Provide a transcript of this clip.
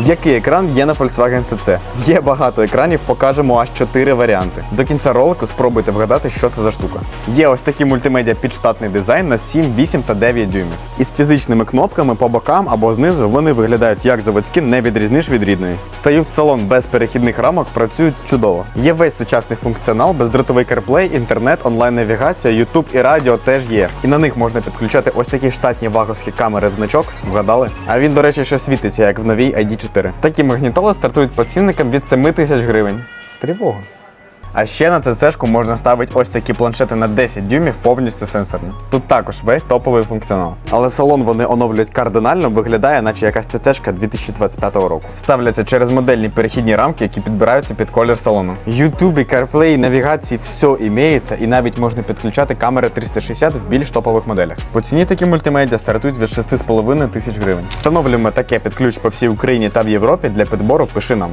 Який екран є на Volkswagen CC? Є багато екранів, покажемо аж 4 варіанти. До кінця ролику спробуйте вгадати, що це за штука. Є ось такий мультимедіа підштатний дизайн на 7, 8 та 9 дюймів. Із фізичними кнопками по бокам або знизу вони виглядають як заводські, не відрізниш від рідної. Стають в салон без перехідних рамок, працюють чудово. Є весь сучасний функціонал, бездротовий CarPlay, інтернет, онлайн-навігація, YouTube і радіо теж є. І на них можна підключати ось такі штатні ваговські камери в значок. Вгадали? А він, до речі, ще світиться, як в новій ID4. Такі магнітоли стартують по цінникам від 7 тисяч гривень. Тривога. А ще на CC-шку можна ставити ось такі планшети на 10 дюймів повністю сенсорні. Тут також весь топовий функціонал. Але салон вони оновлюють кардинально, виглядає, наче якась CC-шка 2025 року. Ставляться через модельні перехідні рамки, які підбираються під колір салону. YouTube, CarPlay, навігації, все імеється, і навіть можна підключати камери 360 в більш топових моделях. По ціні такі мультимедіа стартують від 6,5 тисяч гривень. Встановлюємо таке під ключ по всій Україні та в Європі. Для підбору пиши нам.